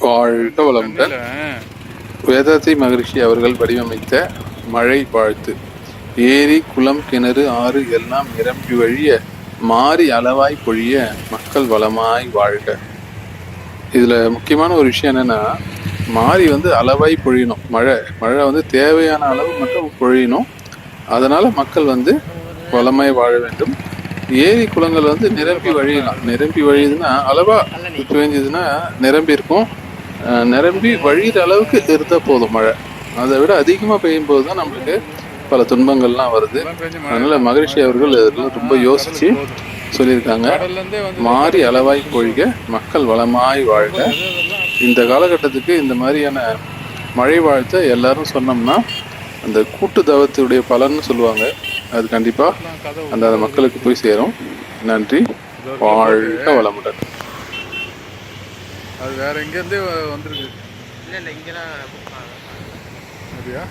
வாழ்க வளமுடன். வேதாத்ரி மகரிஷி அவர்கள் வடிவமைத்த மழை வாழ்த்து. ஏரி குளம் கிணறு ஆறு எல்லாம் நிரம்பி வழிய மாறி அளவாய் பொழிய மக்கள் வளமாய் வாழ்க. இதுல முக்கியமான ஒரு விஷயம் என்னன்னா மாறி வந்து அளவாய் பொழியணும். மழை மழை வந்து தேவையான அளவு மட்டும் பொழியணும். அதனால மக்கள் வந்து வளமாய் வாழ வேண்டும். ஏரி குளங்கள் வந்து நிரம்பி வழியலாம். நிரம்பி வழியுதுன்னா அளவா பெஞ்சதுன்னா நிரம்பி இருக்கும் நிரம்பி வழிகிற அளவுக்கு இருந்தால் போதும் மழை. அதை விட அதிகமாக பெய்யும் போது தான் நம்மளுக்கு பல துன்பங்கள்லாம் வருது. அதனால் மகரிஷி அவர்கள் இதெல்லாம் ரொம்ப யோசித்து சொல்லியிருக்காங்க. மாறி அளவாய் பொழிக மக்கள் வளமாய் வாழ்க. இந்த காலகட்டத்துக்கு இந்த மாதிரியான மழை வாழ்த்த எல்லாரும் சொன்னோம்னா அந்த கூட்டு தவத்துடைய பலன்னு சொல்லுவாங்க. அது கண்டிப்பாக அந்த அந்த மக்களுக்கு போய் சேரும். நன்றி. வாழ்க வளமுடன். அது வேற எங்கேருந்தே வந்திருக்கு. இல்லை இல்லை இங்கெல்லாம் அப்படியா?